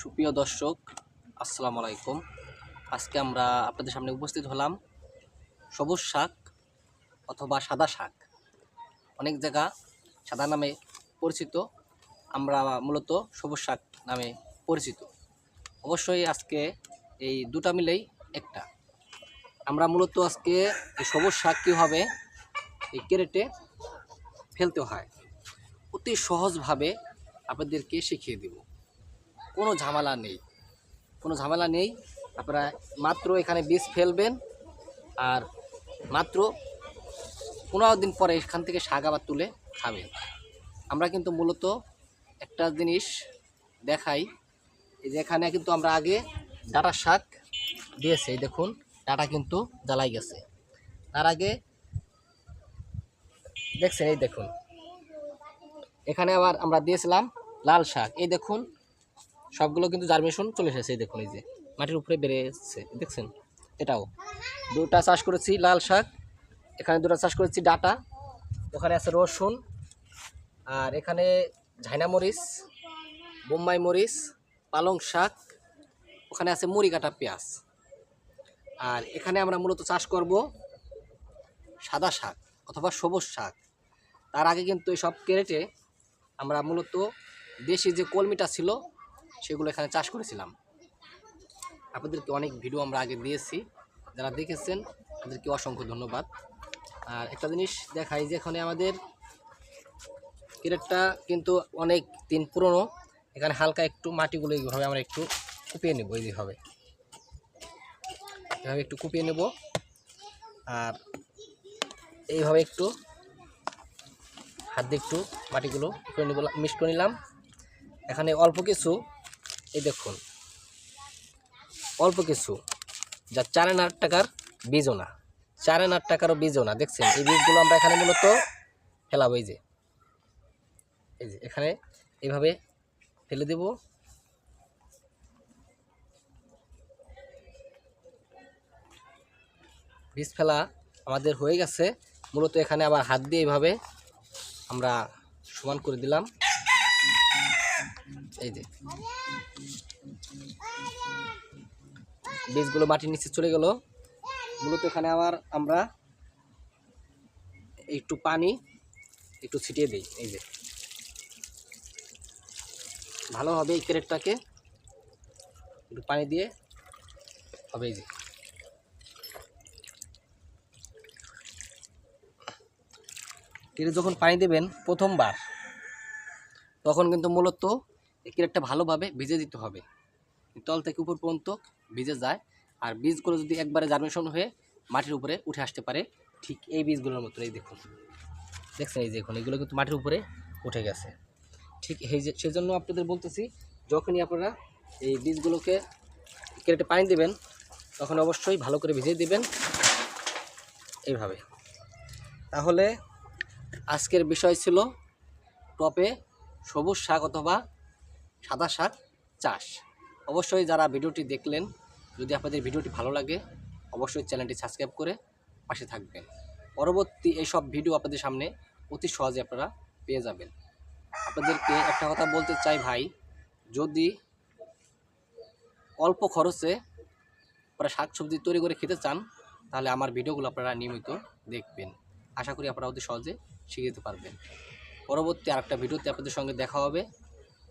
সুপ্রিয় দর্শক, আসসালামু আলাইকুম। আজকে আমরা আপনাদের সামনে উপস্থিত হলাম সবুজ শাক অথবা সাদা শাক। অনেক জায়গা সাদা নামে পরিচিত, আমরা মূলত সবুজ শাক নামে পরিচিত। অবশ্যই আজকে এই দুটা মিলেই একটা। আমরা মূলত আজকে এই সবুজ শাক কীভাবে এই কেরেটে ফেলতে হয়, অতি সহজভাবে আপনাদেরকে শিখিয়ে দেব। কোনো ঝামেলা নেই। কোনো ঝামেলা নেই। আপনারা মাত্র এখানে বীজ ফেলবেন আর মাত্র পনেরো দিন পরে এখান থেকে শাক আবার তুলে খাবেন। আমরা কিন্তু মূলত একটা জিনিস দেখাই, এই যে এখানে কিন্তু আমরা আগে ডাটা শাক দিয়েছে দেখুন, ডাটা কিন্তু জ্বালাই গেছে। তার আগে দেখছেন, এই দেখুন। এখানে আবার আমরা দিয়েছিলাম লাল শাক, এই দেখুন সবগুলো কিন্তু জার্মিনেশন চলে এসেছে দেখুন এই যে। মাটির উপরে বেড়ে দেখছেন? এটাও। দুটা চাষ করেছি লাল শাক, এখানে দুটো চাষ করেছি ডাটা, ওখানে আছে রসুন, আর এখানে ঝাইনা মরিচ, বোম্বাই মরিচ, পালং শাক, ওখানে আছে মুড়ি কাটা পেঁয়াজ। আর এখানে আমরা মূলত চাষ করব সাদা শাক অথবা সবুজ শাক। তার আগে কিন্তু এই সব কেরেটে আমরা মূলত দেশি যে কলমিটা ছিল সেগুলো এখানে চাষ করেছিলাম। আপনাদেরকে অনেক ভিডিও আমরা আগে দিয়েছি। যারা দেখেছেন, তাদেরকে অসংখ্য ধন্যবাদ। আর একটা জিনিস দেখাই যে এখানে আমাদের কেরেটটা কিন্তু অনেক দিন পুরনো। এখানে হালকা একটু মাটিগুলো এইভাবে আমরা একটু কুপিয়ে নেব এইভাবে। এভাবে একটু কুপিয়ে নেব। আর এইভাবে একটু হাত দিয়ে একটু মাটিগুলো করে মিক্স করে নিলাম। এখানে অল্প কিছু এই দেখুন। অল্প কিছু। যা চার আট টাকার বীজও না চার আট টাকারও বীজও না দেখছেন? এই বীজগুলো আমরা এখানে মূলত ফেলাবো, এই যে। এই যে, এখানে এইভাবে ফেলে দেব। বীজ ফেলা আমাদের হয়ে গেছে। মূলত এখানে আবার হাত দিয়ে এইভাবে আমরা সমান করে দিলাম। এই যে। বীজগুলো মাটির নিচে চলে গেল। মূলত এখানে আবার আমরা একটু পানি একটু ছিটিয়ে দিই, এই যে। ভালোভাবে এই ক্যারেটটাকে একটু পানি দিয়ে হবে এই যে। কেটে যখন পানি দেবেন প্রথমবার, তখন কিন্তু মূলত এই কেরেটটা ভালোভাবে ভিজে দিতে হবে। তল থেকে উপর পর্যন্ত ভিজে যায় আর বীজগুলো যদি একবারে জার্মিনেশন হয়ে মাটির উপরে উঠে আসতে পারে, ঠিক এই বীজগুলোর মতো। এই দেখুন, দেখছেন এই দেখুন এগুলো কিন্তু মাটির উপরে উঠে গেছে। ঠিক এই যে, সেজন্য আপনাদের বলতেছি, যখনই আপনারা এই বীজগুলোকে কেটে পানি দেবেন, তখন অবশ্যই ভালো করে ভিজিয়ে দেবেন। এইভাবে। তাহলে আজকের বিষয় ছিল টপে সবুজ শাক অথবা সাদা শাক চাষ। অবশ্যই যারা ভিডিওটি দেখলেন, যদি আপনাদের ভিডিওটি ভালো লাগে, অবশ্যই চ্যানেলটি সাবস্ক্রাইব করে পাশে থাকবেন। পরবর্তী এইসব ভিডিও আপনাদের সামনে অতি সহজে আপনারা পেয়ে যাবেন। আপনাদেরকে একটা কথা বলতে চাই ভাই, যদি অল্প খরচে আপনারা শাক সবজি তৈরি করে খেতে চান, তাহলে আমার ভিডিওগুলো আপনারা নিয়মিত দেখবেন। আশা করি আপনারা অতি সহজে শিখে যেতে পারবেন। পরবর্তী আরেকটা ভিডিওতে আপনাদের সঙ্গে দেখা হবে।